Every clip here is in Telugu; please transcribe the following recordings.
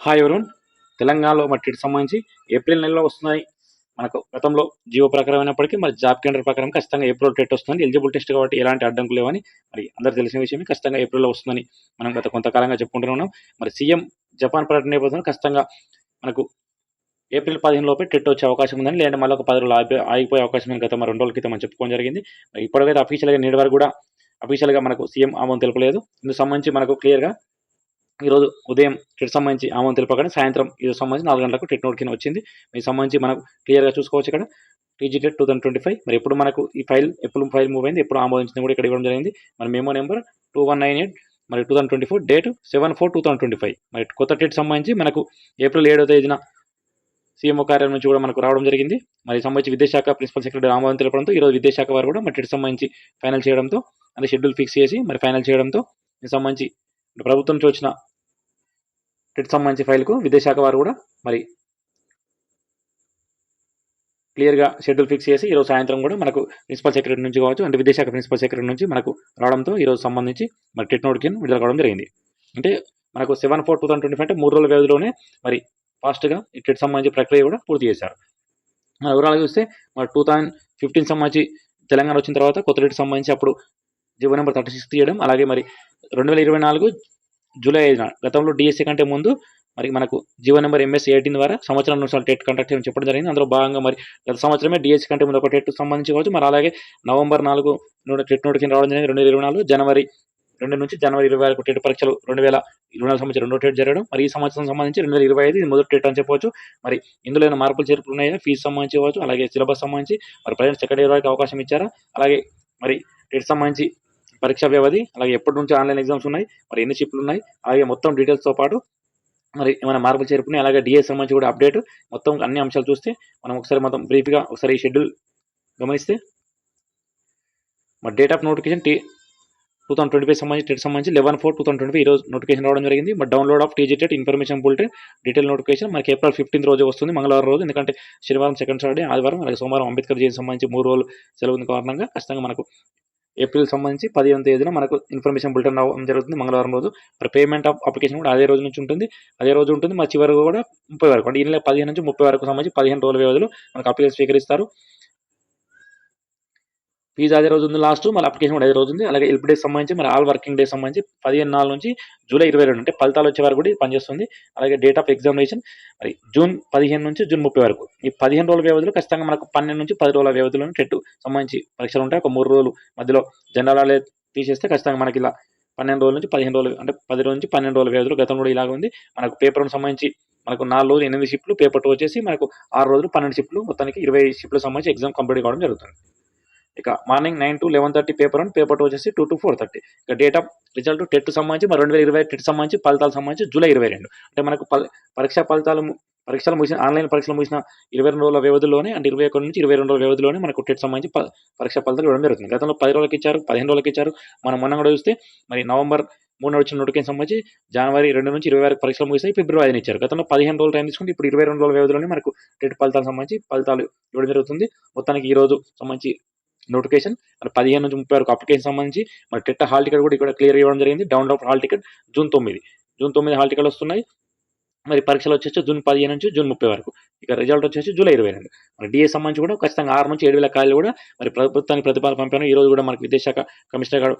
హాయ్ ఎవరోన్ తెలంగాణలో మట్టికి సంబంధించి ఏప్రిల్ నెలలో వస్తున్నాయి. మనకు గతంలో జీవో ప్రకారం అయినప్పటికీ మరి జాబ్ కేంద్ర ప్రకారం ఖచ్చితంగా ఏప్రిల్ టెట్ వస్తుంది. ఎలిజిబుల్ టెస్ట్ కాబట్టి ఎలాంటి అడ్డంకులు లేవని మరి అందరు తెలిసిన విషయమే ఖచ్చితంగా ఏప్రిల్లో వస్తుందని మనం గత కొంతకాలంగా చెప్పుకుంటూనే ఉన్నాం. మరి సీఎం జపాన్ పర్యటన నేపథ్యంలో ఖచ్చితంగా మనకు ఏప్రిల్ పదిహేను లోపే టెట్ వచ్చే అవకాశం ఉందని లేదంటే మళ్ళీ ఒక పది రోజులు ఆగి ఆగిపోయే అవకాశం ఉంది గత మరి రెండు రోజుల క్రితం మనం చెప్పుకోవడం జరిగింది. ఇప్పటికైతే అఫీషియల్గా నేటి వరకు కూడా అఫీషియల్గా మనకు సీఎం ఆమోదం తెలపలేదు. ఇందుకు సంబంధించి మనకు క్లియర్గా ఈరోజు ఉదయం టెట్ సంబంధించి ఆమోదం తెలపగానే సాయంత్రం ఇది సంబంధించి నాలుగు గంటలకు టెట్ నోట్ కింద వచ్చింది. మీకు సంబంధించి మనకు క్లియర్గా చూసుకోవచ్చు ఇక్కడ. TG TET two thousand twenty five. మరి ఎప్పుడు మనకు ఈ ఫైల్ ఎప్పుడు ఫైల్ మూవ్ అయింది ఎప్పుడు ఆమోదించింది కూడా ఇక్కడ ఇవ్వడం జరిగింది. మన memo number two one nine eight మరి two thousand twenty four. Date seven four two thousand twenty five. మరి కొత్త టెట్ సంబంధించి మనకు ఏప్రిల్ ఏడో తేదీన సీఎంఓ కార్యాలయం నుంచి కూడా మనకు రావడం జరిగింది. మరి సంబంధించి విద్యాశాఖ ప్రిన్సిపల్ సెక్రటరీ ఆమోదం తెలపడంతో ఈరోజు విద్యాశాఖ వారు కూడా మరి టెట్ సంబంధించి ఫైనల్ చేయడంతో అంటే షెడ్యూల్ ఫిక్స్ చేసి మరి ఫైనల్ చేయడంతో దీనికి సంబంధించి ప్రభుత్వం నుంచి వచ్చిన టెట్ సంబంధించి ఫైల్కు విదేశాఖ వారు కూడా మరి క్లియర్గా షెడ్యూల్ ఫిక్స్ చేసి ఈరోజు సాయంత్రం కూడా మనకు ప్రిన్సిపల్ సెక్రటరీ నుంచి కావచ్చు అంటే విదేశాఖ ప్రిన్సిపల్ సెక్రటరీ నుంచి మనకు రావడంతో ఈరోజు సంబంధించి మరి టెట్ నోట్ కింద విడుదల కావడం జరిగింది. అంటే మనకు seven four two thousand twenty five అంటే మూడు రోజుల వ్యవధిలోనే మరి ఫాస్ట్గా ఈ టెట్ సంబంధించి ప్రక్రియ కూడా పూర్తి చేశారు. మన వివరాలు చూస్తే మరి టూ థౌసండ్ ఫిఫ్టీన్ సంబంధించి తెలంగాణ వచ్చిన తర్వాత కొత్త టెట్ సంబంధించి అప్పుడు జీవో నెంబర్ థర్టీ సిక్స్ తీయడం అలాగే మరి రెండు వేల ఇరవై నాలుగు జూలై ఐదున గతంలో డిఎస్సీ కంటే ముందు మరి మనకు జీవో నెంబర్ ఎంఎస్ ఎయిటీన్ ద్వారా సంవత్సరం నుంచి టెట్ కండక్ట్ చేయడం చెప్పడం జరిగింది. అందులో భాగంగా మరి గత సంవత్సరమే డిఎస్సీ కంటే ముందు ఒక టెట్ సంబంధించి కావచ్చు. మరి అలాగే నవంబర్ నాలుగు నూట టెట్ నోటిఫికేషన్ రావడం జరిగింది. రెండు వేల ఇరవై నాలుగు జనవరి రెండు నుంచి జనవరి ఇరవై ఒక టెట్ పరీక్షలు రెండు వేల ఇరవై నాలుగు సంవత్సరం రెండో టెట్ జరగడం. మరి ఈ సంవత్సరం సంబంధించి రెండు వేల ఇరవై ఐదు ఇది మొదటి టెట్ అని చెప్పవచ్చు. మరి ఇందులో ఏమైనా మార్పులు చేర్పులు ఉన్నాయా? ఫీజు సంబంధించి కావచ్చు. అలాగే సిలబస్ సంబంధించి మరి ప్రజెంట్ సెకండ్ ఇయర్ వరకు అవకాశం ఇచ్చారా? అలాగే మరి టెట్ సంబంధించి పరీక్ష వ్యవధి అలాగే ఎప్పటి నుంచి ఆన్లైన్ ఎగ్జామ్స్ ఉన్నాయి మరి ఎన్ని షిప్లు ఉన్నాయి అలాగే మొత్తం డీటెయిల్స్తో పాటు మరి ఏమైనా మార్పులు చేరుకుని అలాగే డిఏ సంబంధించి కూడా అప్డేట్ మొత్తం అన్ని అంశాలు చూస్తే మనం ఒకసారి మొత్తం బ్రీఫ్గా ఒకసారి ఈ షెడ్యూల్ గమనిస్తే మరి date of notification T two thousand twenty five సంబంధించి టెట్ సంబంధించి eleven four two thousand twenty ఈ ఈరోజు నోటిఫికేషన్ రావడం జరిగింది. మరి download of TG TET information bulletin detail notification మనకి ఏప్రిల్ ఫిఫ్టీన్త్ రోజు వస్తుంది మంగళవారం రోజు ఎందుకంటే శనివారం సెకండ్ సాటర్డే ఆదివారం అలాగే సోమవారం అంబేద్కర్ జయంతి సంబంధించి మూడు రోజులు సెలవు కారణంగా ఖచ్చితంగా మనకు ఏప్రిల్ సంబంధించి పదిహేను తేదీన మనకు ఇన్ఫర్మేషన్ బులెటిన్ రావడం జరుగుతుంది. మంగళవారం రోజు. మరి పేమెంట్ ఆఫ్ అప్లికేషన్ కూడా అదే రోజు నుంచి ఉంటుంది. అదే రోజు ఉంటుంది. మరి చివరి కూడా ముప్పై వరకు. అంటే ఈ నెల పదిహేను నుంచి ముప్పై వరకు సంబంధించి పదిహేను రోజుల వ్యవధిలో మనకు అప్లికేషన్ స్వీకరిస్తారు. ఫీజు అదే రోజు ఉంది లాస్ట్ మళ్ళీ అప్లికేషన్ కూడా అదే రోజు ఉంది. అలాగే హెల్ప్ డేస్ సంబంధించి మరి ఆల్ వర్కింగ్ డేస్ సంబంధించి పదిహేను నాలుగు నుంచి జూలై ఇరవై రెండు అంటే ఫలితాలు వచ్చే వరకు కూడా పనిచేస్తుంది. అలాగే డేట్ ఆఫ్ ఎగ్జామినేషన్ మరి జూన్ పదిహేను నుంచి జూన్ ముప్పై వరకు. ఈ పదిహేను రోజుల వ్యవధిలో ఖచ్చితంగా మనకు పన్నెండు నుంచి పది రోజుల వ్యవధిలో టెట్ సంబంధించి పరీక్షలు ఉంటాయి. ఒక మూడు రోజులు మధ్యలో జనరల్ తీసేస్తే ఖచ్చితంగా మనకి ఇలా పన్నెండు రోజుల నుంచి పదిహేను రోజులు అంటే పది రోజుల నుంచి పన్నెండు రోజుల వ్యవధిలో గతంలో కూడా ఇలాగ ఉంది. మనకు పేపర్ను సంబంధించి మనకు నాలుగు రోజులు ఎనిమిది షిఫ్ట్లు పేపర్ టూ వచ్చేసి మనకు ఆరు రోజులు పన్నెండు షిఫ్ట్లు మొత్తానికి ఇరవై షిఫ్ట్లు సంబంధించి ఎగ్జామ్ కంప్లీట్ కావడం జరుగుతుంది. ఇక morning nine to eleven thirty paper one paper two వచ్చేసి టూ టు ఫోర్ థర్టీ. ఇక డేట్ ఆఫ్ రిజల్ట్ టెట్ సంబంధించి మరి రెండు వేల ఇరవై టెట్ సంబంధించి ఫలితాలు సంబంధించి జూలై ఇరవై రెండు. అంటే మనకు పల్ పరీక్షా ఫలితాలు పరీక్షలు ముగిసిన ఆన్లైన్ పరీక్షలు ముగిసిన ఇరవై రెండు రోజుల వ్యవధిలోనే అంటే ఇరవై ఒకటి నుంచి ఇరవై రెండు రోజుల వ్యవధిలోనే మనకు టెట్ సంబంధించి పరీక్ష పరీక్షా ఫలితాలు ఇవ్వడం జరుగుతుంది. గతంలో పది రోజులకి ఇచ్చారు పదిహేను రోజులకి ఇచ్చారు. మనం మొన్న కూడా చూస్తే మరి నవంబర్ మూడు వచ్చిన నోటికేషన్ సంబంధించి జనవరి రెండు నుంచి ఇరవై వరకు పరీక్షలు ముగిస్తాయి ఫిబ్రవరి ఐదున ఇచ్చారు. గతంలో పదిహేను రోజులు టైం తీసుకుంటే ఇప్పుడు ఇరవై రెండు రోజుల వ్యవధిలోనే మనకు టెట్ ఫలితాలు సంబంధించి ఫలితాలు ఇవ్వడం జరుగుతుంది. మొత్తానికి ఈ రోజు సంబంధించి నోటిఫికేషన్ మరి పదిహేను నుంచి ముప్పై వరకు అప్లికేషన్ సంబంధించి మరి టెట్ హాల్ టికెట్ కూడా ఇక్కడ క్లియర్ ఇవ్వడం జరిగింది. డౌన్లోడ్ హాల్ టికెట్ జూన్ తొమ్మిది. జూన్ తొమ్మిది హాల్ టికెట్లు వస్తున్నాయి. మరి పరీక్షలు వచ్చేసి జూన్ పదిహేను నుంచి జూన్ ముప్పై వరకు. ఇక రిజల్ట్ వచ్చేసి జూలై ఇరవై రెండు. మరి డిఏ సంబంధించి కూడా ఖచ్చితంగా ఆరు నుంచి ఏడు వేల ఖాళీలు కూడా మరి ప్రభుత్వానికి ప్రతిపాదన పంపాను. ఈ రోజు కూడా మనకి విదేశాఖ కమిషనర్ గారు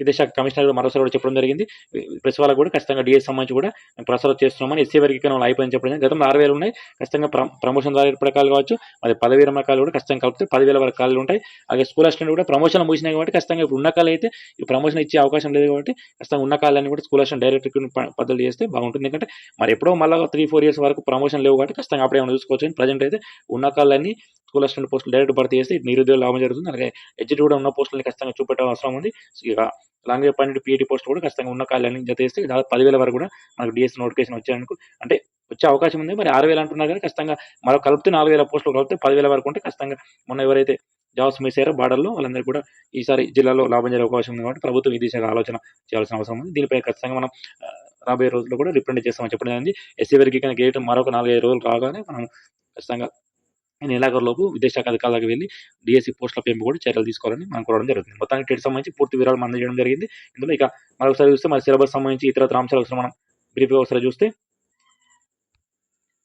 విదేశాఖ కమిషనర్ మరోసారి కూడా చెప్పడం జరిగింది. ప్రెస్ వాళ్ళకు కూడా ఖచ్చితంగా డిఎస్ సంబంధించి కూడా ప్రసారం చేస్తున్నామని ఎస్సీ వర్గీకరణ అయిపోయింది చెప్పడం జరిగింది. గతంలో ఆరు వేలు ఉన్నాయి. ఖచ్చితంగా ప్ర ప్రమోషన్ ద్వారా ఏర్పడే కావచ్చు అది పదవి రకాలు కూడా ఖచ్చితంగా కలిపితే పదివేల వరకు ఖాళీలు ఉంటాయి. అలాగే స్కూల్ అసిస్టెంట్ కూడా ప్రమోషన్ ముగిసినాయి కాబట్టి ఖచ్చితంగా ఇప్పుడు ఉన్న కాలు అయితే ఈ ప్రమోషన్ ఇచ్చే అవకాశం లేదు కాబట్టి ఖచ్చితంగా ఉన్న కాలాన్ని కూడా స్కూల్ అసిస్టెంట్ డైరెక్ట్ పద్ధతులు చేస్తే బాగుంటుంది. ఎందుకంటే మరి ఎప్పుడో మళ్ళీ త్రీ ఫోర్ ఇయర్స్ వరకు ప్రమోషన్ లేవు కాబట్టి ఖచ్చితంగా అప్పుడే ఏమైనా చూసుకోవచ్చు. ప్రజెంట్ అయితే ఉన్న కాళ్ళని స్కూల్ అసిస్టెంట్ పోస్టులు డైరెక్ట్ భర్తీ చేస్తే నిరుద్యోగ లాభం జరుగుతుంది. అలాగే ఎడ్జిట్ కూడా ఉన్న పోస్టులని ఖచ్చితంగా చూపెట్టాల్సిన అవసరం ఉంది. ఇక లాంగ్ పన్నెండు పీఈటీ పోస్ట్ కూడా ఖచ్చితంగా ఉన్న ఖాళీని జత చేస్తే దాదాపు పదివేల వరకు కూడా మనకు డిఎస్ నోటిఫికేషన్ వచ్చేందుకు అంటే వచ్చే అవకాశం ఉంది. మరి ఆరు వేలు అంటున్నారు కానీ ఖచ్చితంగా మరో కలిపితే నాలుగు వేల పోస్టులు కలిపితే పదివేల వరకు ఉంటే ఖచ్చితంగా మొన్న ఎవరైతే జాబ్స్ మిస్ అయ్యారో బార్డర్లో వాళ్ళందరూ కూడా ఈసారి జిల్లాలో లాభం జరిగే అవకాశం ఉంది కాబట్టి ప్రభుత్వం ఈ దిశగా ఆలోచన చేయాల్సిన అవసరం ఉంది. దీనిపై ఖచ్చితంగా మనం రాబోయే రోజుల్లో కూడా రిప్రజెంట్ చేస్తామని చెప్పడం జరిగింది. ఎస్సీ వరకు గేట్ మరొక నాలుగైదు రోజులు రాగానే మనం ఖచ్చితంగా నెలాఖరులోపు విదేశాఖ అధికారులకు వెళ్ళి డిఎస్సి పోస్టుల పెంపు కూడా చర్యలు తీసుకోవాలని మనం కోరడం జరుగుతుంది. మొత్తానికి టెట్ సంబంధించి పూర్తి వివరాలు అందజేయడం జరిగింది. ఇందులో ఇక మరొకసారి చూస్తే మన సిలబస్ సంబంధించి ఇతర అంశాలు ఒకసారి మనం బ్రీఫ్గా ఒకసారి చూస్తే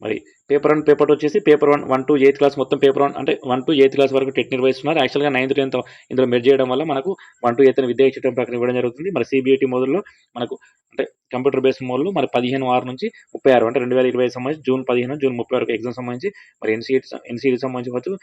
మరి పేపర్ వన్ పేపర్ టూ వచ్చేసి paper one one to eighth class మొత్తం పేపర్ వన్ అంటే వన్ టు ఎయిత్ క్లాస్ వరకు టెట్ నిర్వహిస్తున్నారు. యాక్చువల్గా నైన్త్ టెన్త్ ఇందులో మెర్జ్ చేయడం వల్ల మనకు వన్ టు ఎయిత్ విద్యా ఇచ్చడం ప్రకారం ఇవ్వడం జరుగుతుంది. మరి సిబిఐటి మోడల్లో మనకు అంటే కంప్యూటర్ బేస్డ్ మోడ్లు మరి పదిహేను ఆరు నుంచి ముప్పై ఆరు అంటే రెండు వేల ఇరవై సంబంధించి జూన్ పదిహేను జూన్ ముప్పై వరకు ఎగ్జామ్ సంబంధించి మరి ఎన్సీఈ ఎన్సీఈ సంబంధించి వచ్చు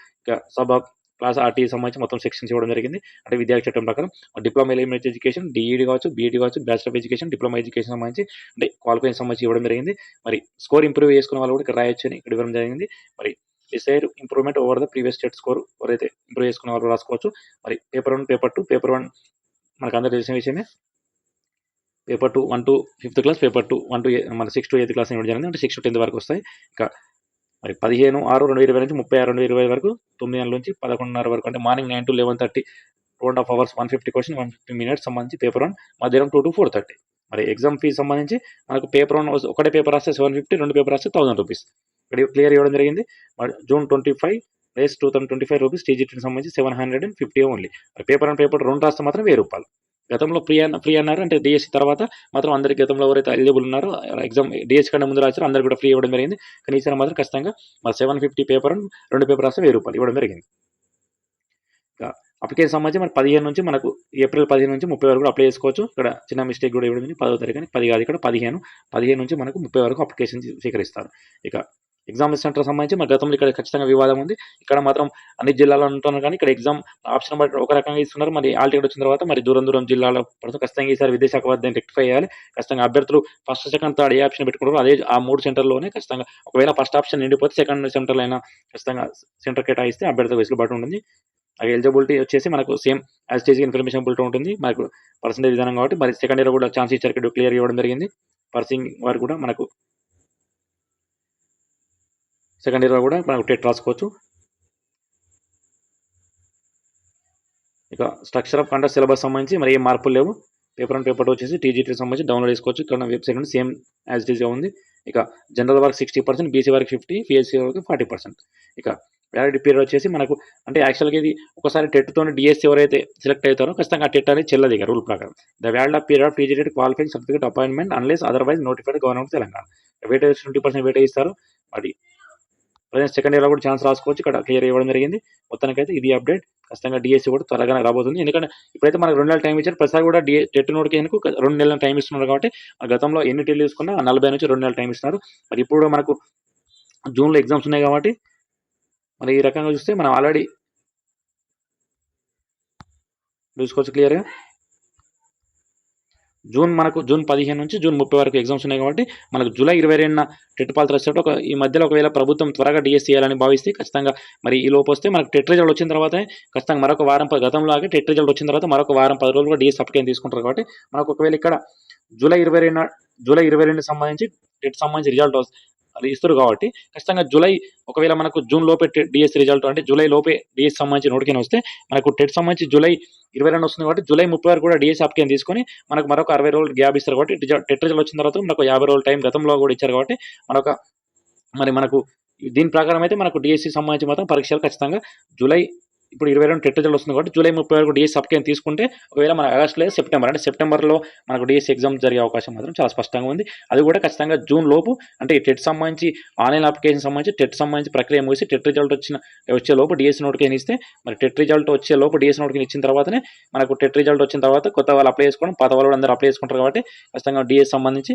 సబ్ క్లాస్ ఆర్టీ సంబంధించి మొత్తం సెక్షన్స్ ఇవ్వడం జరిగింది. అంటే విద్యా చట్టం ప్రకారం డిప్లొమా ఎలిమెంటరీ ఎడ్యుకేషన్ డిఈడి కావచ్చు బీఈడి కావచ్చు bachelor of education diploma education సంబంధించి అంటే క్వాలిఫైన్ సంబంధించి ఇవ్వడం జరిగింది. మరి స్కోర్ ఇంప్రూవ్ చేసుకున్న వాళ్ళు కూడా ఇక్కడ రాయొచ్చు అని ఇక్కడ ఇవ్వడం జరిగింది. మరి decide improvement over the previous state score ఎవరైతే ఇంప్రూవ్ చేసుకున్న వాళ్ళు రాసుకోవచ్చు. మరి paper one paper two paper one మనకు అందరూ తెలిసిన విషయమే. Paper two one to fifth class paper two one to మన సిక్స్ టు ఎయిత్ క్లాస్ ఇవ్వడం జరిగింది అంటే సిక్స్ టు టెన్త్ వరకు వస్తాయి. ఇంకా మరి పదిహేను ఆరు రెండు ఇరవై నుంచి ముప్పై ఆరు రెండు ఇరవై వరకు తొమ్మిది గంటల నుంచి పదకొండున్నర వరకు అంటే morning nine to eleven thirty two and half hours one fifty question one fifty minutes సంబంధించి పేపర్ వన్ మధ్యాహ్నం టూ టు ఫోర్ థర్టీ. మరి ఎగ్జామ్ ఫీజు సంబంధించి మనకు పేపర్ వన్ ఒకటే పేపర్ వస్తే సెవెన్ ఫిఫ్టీ రెండు పేపర్ వస్తే థౌసండ్ రూపీస్. ఇక్కడ క్లియర్ ఇవ్వడం జరిగింది. June twenty five race two thousand twenty five rupees టీజీటీకి సంబంధించి seven hundred and fifty only. మరి పేపర్ అండ్ పేపర్ రెండు రాస్తే మాత్రం వెయ్యి రూపాయలు. గతంలో ఫ్రీ అన్న ఫ్రీ అన్నారు. అంటే డిఎస్సి తర్వాత మాత్రం అందరికి గతంలో ఎవరైతే ఎలిజిబుల్ ఉన్నారో ఎగ్జామ్ డిఎస్సి కంటే ముందు రాశారో అందరికి కూడా ఫ్రీ ఇవ్వడం జరిగింది. కానీ ఈసారి మాత్రం ఖచ్చితంగా మా సెవెన్ ఫిఫ్టీ పేపర్ రెండు పేపర్ రాస్తే వెయ్యి రూపాయలు ఇవ్వడం జరిగింది. అప్లికేషన్ సంబంధించి మన పదిహేను నుంచి మనకు ఏప్రిల్ పదిహేను నుంచి ముప్పై వరకు అప్లై చేసుకోవచ్చు. ఇక్కడ చిన్న మిస్టేక్ కూడా ఇవ్వడం పదో తారీఖు పది కాదు. ఇక్కడ పదిహేను పదిహేను నుంచి మనకు ముప్పై వరకు అప్లికేషన్ స్వీకరిస్తారు. ఇక ఎగ్జామ్ సెంటర్ సంబంధించి మన గతంలో ఇక్కడ ఖచ్చితంగా వివాదం ఉంది. ఇక్కడ మాత్రం అన్ని జిల్లాలో ఉంటున్నారు కానీ ఇక్కడ ఎగ్జామ్ ఆప్షన్ బట్టి ఒక రకంగా ఇస్తున్నారు. మరి ఆల్ టికెట్ వచ్చిన తర్వాత మరి దూరం దూరం జిల్లాలో పడుతుంది ఖచ్చితంగా ఈసారి విదేశాఖ వద్ద రెక్టిఫై చేయాలి. ఖచ్చితంగా అభ్యర్థులు ఫస్ట్ సెకండ్ థర్డ్ ఏ ఆప్షన్ పెట్టుకుంటారు. అదే ఆ మూడు సెంటర్లోనే ఖచ్చితంగా ఒకవేళ ఫస్ట్ ఆప్షన్ నిండిపోతే సెకండ్ సెంటర్లో అయినా ఖచ్చితంగా సెంటర్ కేటాయిస్తే అభ్యర్థులకు వెసులుబాటు ఉంటుంది. అది ఎలిజిబిలిటీ వచ్చేసి మనకు సేమ్ యాజ్ స్టేజ్ ఇన్ఫర్మేషన్ బుల్ట్ ఉంటుంది. మనకు పర్సంటేజ్ విధానం కాబట్టి మరి సెకండ్ ఇయర్ కూడా ఛాన్స్ ఇచ్చారు. క్లియర్ ఇవ్వడం జరిగింది. పర్సింగ్ వారు కూడా మనకు సెకండ్ ఇయర్లో కూడా మనకు టెట్ రాసుకోవచ్చు. ఇక స్ట్రక్చర్ ఆఫ్ కండక్ట్ సిలబస్ సంబంధించి మరి ఏం మార్పులు లేవు. పేపర్ అండ్ పేపర్ వచ్చేసి టీజీటీ సంబంధించి డౌన్లోడ్ చేసుకోవచ్చు. ఇక్కడ వెబ్సైట్ నుండి సేమ్ యాజ్ ఇట్ ఈస్గా ఉంది. ఇక general work sixty percent BC work fifty PSC వరకు ఫార్టీ పర్సెంట్. ఇక వ్యాలిడిటీ పీరియడ్ వచ్చేసి మనకు అంటే యాక్చువల్గా ఇది ఒకసారి టెట్తో డిఎస్సీ ఎవరైతే సెలెక్ట్ అవుతారో ఖచ్చితంగా ఆ టెట్ అనేది చెల్లది ఇక రూల్ ప్రకారం. The valid of period of TGT qualifying certificate appointment unless otherwise notified government Telangana. Weightage twenty percent weightage ఇస్తారు. మరి ప్రజెంట్ సెకండ్ ఇయర్లో కూడా ఛాన్స్ రాసుకోవచ్చు. ఇక్కడ క్లియర్ ఇవ్వడం జరిగింది. మొత్తానికైతే ఇది అప్డేట్ ఖచ్చితంగా డిఎస్సీ కూడా త్వరగా రాబోతుంది. ఎందుకంటే ఇప్పుడైతే మనకు రెండు నెలల టైం ఇచ్చారు. ప్రసాద్ కూడా డిఏ టెట్ నోటిఫికేషన్కు రెండు నెలల టైం ఇస్తున్నారు కాబట్టి గతంలో ఎన్ని టెల్ తీసుకున్నా నలభై నుంచి రెండు నెలల టైం ఇస్తున్నారు. మరి ఇప్పుడు మనకు జూన్లో ఎగ్జామ్స్ ఉన్నాయి కాబట్టి మరి ఈ రకంగా చూస్తే మనం ఆల్రెడీ చూసుకోవచ్చు క్లియర్గా జూన్ మనకు జూన్ పదిహేను నుంచి జూన్ ముప్పై వరకు ఎగ్జామ్స్ ఉన్నాయి కాబట్టి మనకు జూలై ఇరవై రెండున టెట్ పాలు వచ్చేటప్పుడు ఒక ఈ మధ్యలో ఒకవేళ ప్రభుత్వం త్వరగా డిఎస్ చేయాలని భావిస్తే ఖచ్చితంగా మరి ఈ లోపు వస్తే మనకు టెట్ రిజల్ట్ వచ్చిన తర్వాత ఖచ్చితంగా మరొక వారం గతంలో ఆగి టెట్ రిజల్ట్ వచ్చిన తర్వాత మరొక వారం పది రోజులు కూడా డిఎస్ అప్లికేషన్ తీసుకుంటారు కాబట్టి మనకు ఒకవేళ ఇక్కడ జూలై ఇరవై రెండు జూలై ఇరవై రెండు సంబంధించి టెట్ సంబంధించి రిజల్ట్ ఇస్తారు కాబట్టి ఖచ్చితంగా జూలై ఒకవేళ మనకు జూన్ లోపే డిఎస్ రిజల్ట్ అంటే జూలై లోపే డిఎస్ సంబంధించి నోటిఫికేషన్ వస్తే మనకు టెట్ సంబంధించి జూలై ఇరవై రెండు వస్తుంది కాబట్టి జూలై ముప్పై వరకు కూడా డిఎస్ అప్కేన్ తీసుకొని మనకు మరొక అరవై రోజులు గ్యాప్ ఇస్తారు కాబట్టి టెట్ రిజల్ట్ వచ్చిన తర్వాత మనకు యాభై రోజుల టైం గతంలో కూడా ఇచ్చారు కాబట్టి మనొక మరి మనకు దీని ప్రకారం అయితే మనకు డిఎస్సి సంబంధించి మాత్రం పరీక్షలు ఖచ్చితంగా జూలై ఇప్పుడు ఇరవై రెండు టెట్ రిజల్ట్ వస్తుంది కాబట్టి జూలై ముప్పై వరకు డిఎస్ అప్కేం తీసుకుంటే ఒకవేళ మన ఆగస్ట్ సెప్టెంబర్ అంటే సెప్టెంబర్లో మనకు డిఎస్ ఎగ్జామ్ జరిగే అవకాశం మాత్రం చాలా స్పష్టంగా ఉంది. అది కూడా ఖచ్చితంగా జూన్ లోపు అంటే ఈ టెట్ సంబంధించి ఆన్లైన్ అప్లికేషన్ సంబంధించి టెట్ సంబంధించి ప్రక్రియ ముగిసి టెట్ రిజల్ట్ వచ్చిన వచ్చే లోపు డిఎస్ నోటిఫికేషన్ ఇస్తే మరి టెట్ రిజల్ట్ వచ్చే లోపు డిఎస్ నోటిఫికేషన్ ఇచ్చిన తర్వాతనే మనకు టెట్ రిజల్ట్ వచ్చిన తర్వాత కొత్త వాళ్ళు అప్లై చేసుకోవడం పాత వాళ్ళు అందరూ అప్లై చేసుకుంటారు కాబట్టి ఖచ్చితంగా డిఎస్ సంబంధించి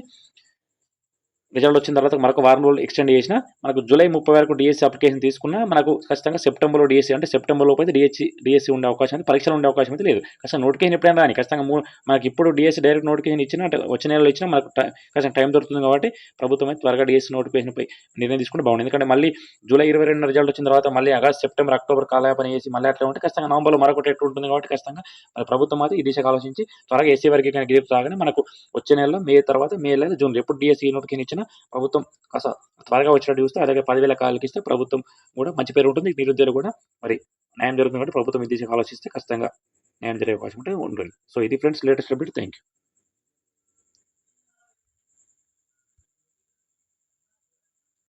రిజల్ట్ వచ్చిన తర్వాత మరొక వారం రోజులు ఎక్స్టెండ్ చేసిన మనకు జూలై ముప్పై వరకు డిఎస్సీ అప్లికేషన్ తీసుకున్నా మనకు ఖచ్చితంగా సెప్టెంబర్లో డిఎస్సీ అంటే సెప్టెంబర్ లోపు అయితే డిఎస్సీ డిఎస్సీ ఉండే అవకాశం అయితే పరీక్షలు ఉండే అవకాశం అయితే లేదు. ఖచ్చితంగా నోటిఫికేషన్ ఎప్పుడైనా రాని ఖచ్చితంగా మనకి ఇప్పుడు డిఎస్సీ డైరెక్ట్ నోటిఫికేషన్ ఇచ్చినా అంటే వచ్చే నెలలో ఇచ్చినా మనకు ఖచ్చితంగా టైం దొరుకుతుంది కాబట్టి ప్రభుత్వం అయితే త్వరగా డిఎస్సీ నోటిఫికేషన్పై నిర్ణయం తీసుకుంటే బాగుంది ఎందుకంటే మళ్ళీ జూలై ఇరవై రెండు రిజల్ట్ వచ్చిన తర్వాత మళ్ళీ ఆగస్ట్ సెప్టెంబర్ అక్టోబర్ కాలయాపన చేసి మళ్ళీ అట్లా ఉంటే ఖచ్చితంగా నవంబర్లో మరొకటి ఎట్టు ఉంటుంది కాబట్టి ఖచ్చితంగా మన ప్రభుత్వం అయితే ఈ దిశగా ఆలోచించి త్వరగా ఎస్సీ వరకు గ్రేప్ రాగానే మనకు వచ్చే నెలలో మే తర్వాత మే లేదా జూన్ ఎప్పుడు డిఎస్సీ నోటిఫికేషన్ ఇచ్చినా ప్రభుత్వం కాస్త త్వరగా వచ్చినట్టు చూస్తే అలాగే పదివేల కాళ్ళకి ఇస్తే ప్రభుత్వం కూడా మంచి పేరు ఉంటుంది. నిరుద్యోగులు కూడా మరి న్యాయం జరుగుతుంది కాబట్టి ప్రభుత్వం ఇది ఆలోచిస్తే ఖచ్చితంగా న్యాయం జరిగే అవకాశం ఉంటే ఉంటుంది. సో ఇది friends latest update. Thank you